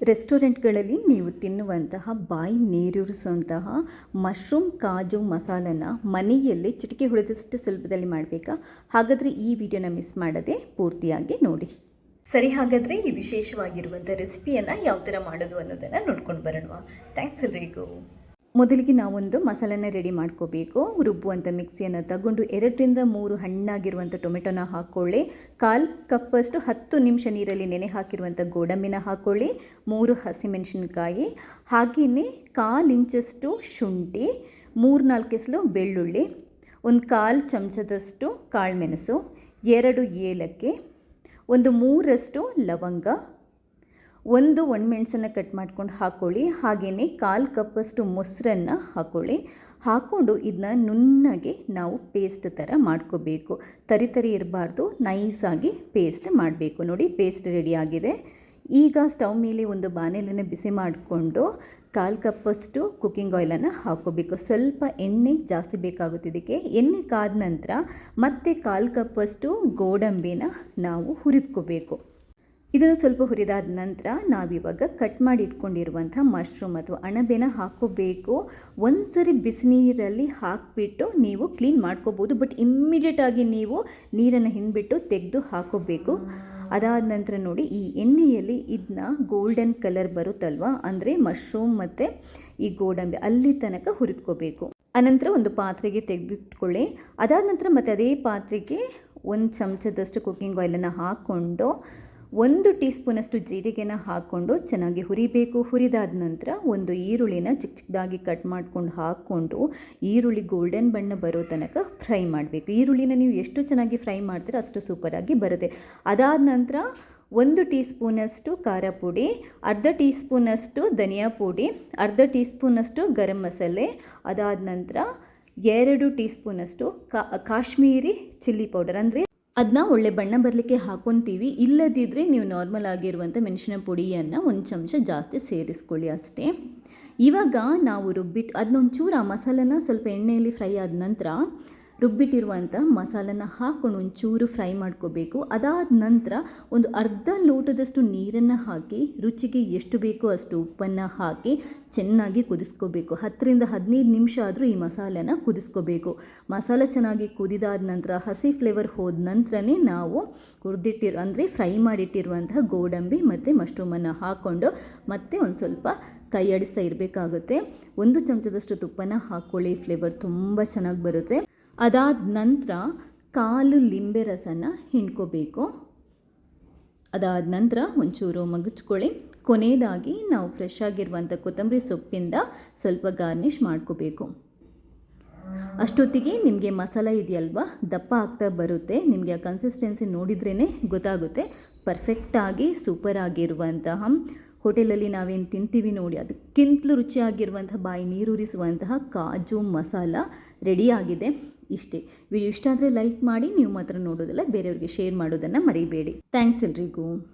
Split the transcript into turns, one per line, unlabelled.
ರೆಸ್ಟೋರೆಂಟ್ಗಳಲ್ಲಿ ನೀವು ತಿನ್ನುವಂತಹ ಬಾಯಿ ನೀರೂರಿಸುವಂತಹ ಮಶ್ರೂಮ್ ಕಾಜು ಮಸಾಲನ ಮನೆಯಲ್ಲೇ ಚಿಟಿಕೆ ಹೊಡೆದಷ್ಟು ಸುಲಭದಲ್ಲಿ ಮಾಡಬೇಕಾ? ಹಾಗಾದರೆ ಈ ವಿಡಿಯೋನ ಮಿಸ್ ಮಾಡದೆ ಪೂರ್ತಿಯಾಗಿ ನೋಡಿ. ಸರಿ ಹಾಗಾದರೆ ಈ ವಿಶೇಷವಾಗಿರುವಂಥ ರೆಸಿಪಿಯನ್ನು ಯಾವ ಥರ ಮಾಡೋದು ಅನ್ನೋದನ್ನು ನೋಡ್ಕೊಂಡು ಬರೋಣ ಥ್ಯಾಂಕ್ಸ್ ಎಲ್ರಿಗೂ. ಮೊದಲಿಗೆ ನಾವೊಂದು ಮಸಾಲೆನ ರೆಡಿ ಮಾಡ್ಕೋಬೇಕು. ರುಬ್ಬುವಂಥ ಮಿಕ್ಸಿಯನ್ನು ತಗೊಂಡು ಎರಡರಿಂದ ಮೂರು ಹಣ್ಣಾಗಿರುವಂಥ ಟೊಮೆಟೊನ ಹಾಕ್ಕೊಳ್ಳಿ ಕಾಲು ಕಪ್ಪಷ್ಟು ಹತ್ತು ನಿಮಿಷ ನೀರಲ್ಲಿ ನೆನೆ ಹಾಕಿರುವಂಥ ಗೋಡಂಬಿನ ಹಾಕ್ಕೊಳ್ಳಿ ಮೂರು ಹಸಿಮೆಣಸಿನ್ಕಾಯಿ, ಹಾಗೆಯೇ ಕಾಲು ಇಂಚಷ್ಟು ಶುಂಠಿ ಮೂರು ನಾಲ್ಕು ಎಸಲು ಬೆಳ್ಳುಳ್ಳಿ, ಒಂದು ಕಾಲು ಚಮಚದಷ್ಟು ಕಾಳುಮೆಣಸು ಎರಡು ಏಲಕ್ಕಿ, ಒಂದು ಮೂರಷ್ಟು ಲವಂಗ ಒಂದು ಒಣಮೆಣಸನ್ನು ಕಟ್ ಮಾಡ್ಕೊಂಡು ಹಾಕ್ಕೊಳ್ಳಿ ಹಾಗೆಯೇ ಕಾಲು ಕಪ್ಪಷ್ಟು ಮೊಸರನ್ನು ಹಾಕ್ಕೊಳ್ಳಿ ಹಾಕ್ಕೊಂಡು ಇದನ್ನ ನುಣ್ಣಗೆ ನಾವು ಪೇಸ್ಟ್ ಥರ ಮಾಡ್ಕೋಬೇಕು. ತರಿ ತರಿ ಇರಬಾರ್ದು ನೈಸಾಗಿ ಪೇಸ್ಟ್ ಮಾಡಬೇಕು. ನೋಡಿ ಪೇಸ್ಟ್ ರೆಡಿಯಾಗಿದೆ ಈಗ ಸ್ಟವ್ ಮೇಲೆ ಒಂದು ಬಾಣಲೆನ ಬಿಸಿ ಮಾಡಿಕೊಂಡು ಕಾಲು ಕಪ್ಪಷ್ಟು ಕುಕ್ಕಿಂಗ್ ಆಯಿಲನ್ನು ಹಾಕೋಬೇಕು ಸ್ವಲ್ಪ ಎಣ್ಣೆ ಜಾಸ್ತಿ ಬೇಕಾಗುತ್ತೆ ಇದಕ್ಕೆ. ಎಣ್ಣೆ ಕಾದ ನಂತರ ಮತ್ತೆ ಕಾಲು ಕಪ್ಪಷ್ಟು ಗೋಡಂಬಿನ ನಾವು ಹುರಿದ್ಕೋಬೇಕು. ಇದನ್ನು ಸ್ವಲ್ಪ ಹುರಿದಾದ ನಂತರ ನಾವಿವಾಗ ಕಟ್ ಮಾಡಿ ಇಟ್ಕೊಂಡಿರುವಂಥ ಮಶ್ರೂಮ್ ಅಥವಾ ಅಣಬೆನ ಹಾಕೋಬೇಕು. ಒಂದು ಸರಿ ಬಿಸಿನೀರಲ್ಲಿ ಹಾಕಿಬಿಟ್ಟು ನೀವು ಕ್ಲೀನ್ ಮಾಡ್ಕೋಬೋದು. ಬಟ್ ಇಮ್ಮಿಡಿಯೇಟಾಗಿ ನೀವು ನೀರನ್ನು ಹಿಂಡ್ಬಿಟ್ಟು ತೆಗೆದು ಹಾಕೋಬೇಕು. ಅದಾದ ನಂತರ ನೋಡಿ, ಈ ಎಣ್ಣೆಯಲ್ಲಿ ಇದನ್ನ ಗೋಲ್ಡನ್ ಕಲರ್ ಬರುತ್ತಲ್ವ? ಅಂದರೆ ಮಶ್ರೂಮ್ ಮತ್ತು ಈ ಗೋಡಂಬಿ ಅಲ್ಲಿ ತನಕ ಹುರಿದ್ಕೋಬೇಕು. ಅನಂತರ ಒಂದು ಪಾತ್ರೆಗೆ ತೆಗೆದಿಟ್ಕೊಳ್ಳಿ. ಅದಾದ ನಂತರ ಮತ್ತು ಅದೇ ಪಾತ್ರೆಗೆ ಒಂದು ಚಮಚದಷ್ಟು ಕುಕ್ಕಿಂಗ್ ಆಯಿಲನ್ನು ಹಾಕ್ಕೊಂಡು ಒಂದು ಟೀ ಸ್ಪೂನಷ್ಟು ಜೀರಿಗೆನ ಹಾಕ್ಕೊಂಡು ಚೆನ್ನಾಗಿ ಹುರಿಬೇಕು. ಹುರಿದಾದ ನಂತರ ಒಂದು ಈರುಳ್ಳಿನ ಚಿಕ್ಕ ಚಿಕ್ಕದಾಗಿ ಕಟ್ ಮಾಡ್ಕೊಂಡು ಹಾಕ್ಕೊಂಡು ಈರುಳ್ಳಿ ಗೋಲ್ಡನ್ ಬಣ್ಣ ಬರೋ ತನಕ ಫ್ರೈ ಮಾಡಬೇಕು. ಈರುಳ್ಳಿನ ನೀವು ಎಷ್ಟು ಚೆನ್ನಾಗಿ ಫ್ರೈ ಮಾಡ್ತೀರೋ ಅಷ್ಟು ಸೂಪರಾಗಿ ಬರುತ್ತೆ. ಅದಾದ ನಂತರ ಒಂದು ಟೀ ಸ್ಪೂನಷ್ಟು ಖಾರ ಪುಡಿ, ಅರ್ಧ ಟೀ ಸ್ಪೂನಷ್ಟು ಧನಿಯಾ ಪುಡಿ, ಅರ್ಧ ಟೀ ಸ್ಪೂನಷ್ಟು ಗರಂ ಮಸಾಲೆ, ಅದಾದ ನಂತರ ಎರಡು ಟೀ ಸ್ಪೂನಷ್ಟು ಕಾಶ್ಮೀರಿ ಚಿಲ್ಲಿ ಪೌಡರ್. ಅಂದರೆ ಅದನ್ನ ಒಳ್ಳೆ ಬಣ್ಣ ಬರಲಿಕ್ಕೆ ಹಾಕೊತೀವಿ. ಇಲ್ಲದಿದ್ದರೆ ನೀವು ನಾರ್ಮಲ್ ಆಗಿರುವಂಥ ಮೆಣಸಿನ ಪುಡಿಯನ್ನು ಒಂದು ಚಮಚ ಜಾಸ್ತಿ ಸೇರಿಸ್ಕೊಳ್ಳಿ ಅಷ್ಟೇ. ಇವಾಗ ನಾವು ರುಬ್ಬಿಟ್ಟು ಅದನ್ನೊಂಚೂರು ಆ ಮಸಾಲನ ಸ್ವಲ್ಪ ಎಣ್ಣೆಯಲ್ಲಿ ಫ್ರೈ ಆದ ನಂತರ ರುಬ್ಬಿಟ್ಟಿರುವಂಥ ಮಸಾಲನ ಹಾಕೊಂಡು ಒಂಚೂರು ಫ್ರೈ ಮಾಡ್ಕೋಬೇಕು. ಅದಾದ ನಂತರ ಒಂದು ಅರ್ಧ ಲೋಟದಷ್ಟು ನೀರನ್ನು ಹಾಕಿ, ರುಚಿಗೆ ಎಷ್ಟು ಬೇಕೋ ಅಷ್ಟು ಉಪ್ಪನ್ನು ಹಾಕಿ ಚೆನ್ನಾಗಿ ಕುದಿಸ್ಕೋಬೇಕು. ಹತ್ತರಿಂದ ಹದಿನೈದು ನಿಮಿಷ ಆದರೂ ಈ ಮಸಾಲೆನ ಕುದಿಸ್ಕೋಬೇಕು. ಮಸಾಲೆ ಚೆನ್ನಾಗಿ ಕುದಿದಾದ ನಂತರ, ಹಸಿ ಫ್ಲೇವರ್ ಹೋದ ನಂತರನೇ ನಾವು ಹುರಿದಿಟ್ಟಿರೋ, ಅಂದರೆ ಫ್ರೈ ಮಾಡಿಟ್ಟಿರುವಂತಹ ಗೋಡಂಬಿ ಮತ್ತು ಮಶ್ರೂಮನ್ನು ಹಾಕ್ಕೊಂಡು ಮತ್ತೆ ಒಂದು ಸ್ವಲ್ಪ ಕೈ ಇರಬೇಕಾಗುತ್ತೆ. ಒಂದು ಚಮಚದಷ್ಟು ತುಪ್ಪನ ಹಾಕ್ಕೊಳ್ಳಿ ಫ್ಲೇವರ್ ತುಂಬ ಚೆನ್ನಾಗಿ ಬರುತ್ತೆ. ಅದಾದ ನಂತರ ಕಾಲು ಲಿಂಬೆ ರಸನ ಹಿಂಡ್ಕೋಬೇಕು. ಅದಾದ ನಂತರ ಒಂಚೂರು ಮಗುಚ್ಕೊಳ್ಳಿ. ಕೊನೆಯದಾಗಿ ನಾವು ಫ್ರೆಶ್ ಆಗಿರುವಂಥ ಕೊತ್ತಂಬರಿ ಸೊಪ್ಪಿಂದ ಸ್ವಲ್ಪ ಗಾರ್ನಿಷ್ ಮಾಡ್ಕೋಬೇಕು. ಅಷ್ಟೊತ್ತಿಗೆ ನಿಮಗೆ ಮಸಾಲ ಇದೆಯಲ್ವಾ? ದಪ್ಪ ಆಗ್ತಾ ಬರುತ್ತೆ. ನಿಮಗೆ ಆ ಕನ್ಸಿಸ್ಟೆನ್ಸಿ ನೋಡಿದ್ರೇ ಗೊತ್ತಾಗುತ್ತೆ. ಪರ್ಫೆಕ್ಟಾಗಿ ಸೂಪರ್ ಆಗಿರುವಂತಹ ಹೋಟೆಲಲ್ಲಿ ನಾವೇನು ತಿಂತೀವಿ ನೋಡಿ, ಅದಕ್ಕಿಂತಲೂ ರುಚಿಯಾಗಿರುವಂತಹ ಬಾಯಿ ನೀರೂರಿಸುವಂತಹ ಕಾಜು ಮಸಾಲ ರೆಡಿಯಾಗಿದೆ ಇಷ್ಟೇ. ವಿಡಿಯೋ ಇಷ್ಟ ಆದರೆ ಲೈಕ್ ಮಾಡಿ, ನೀವು ಮಾತ್ರ ನೋಡೋದಲ್ಲ, ಬೇರೆಯವ್ರಿಗೆ ಶೇರ್ ಮಾಡೋದನ್ನು ಮರಿಬೇಡಿ. ಥ್ಯಾಂಕ್ಸ್ ಎಲ್ರಿಗೂ.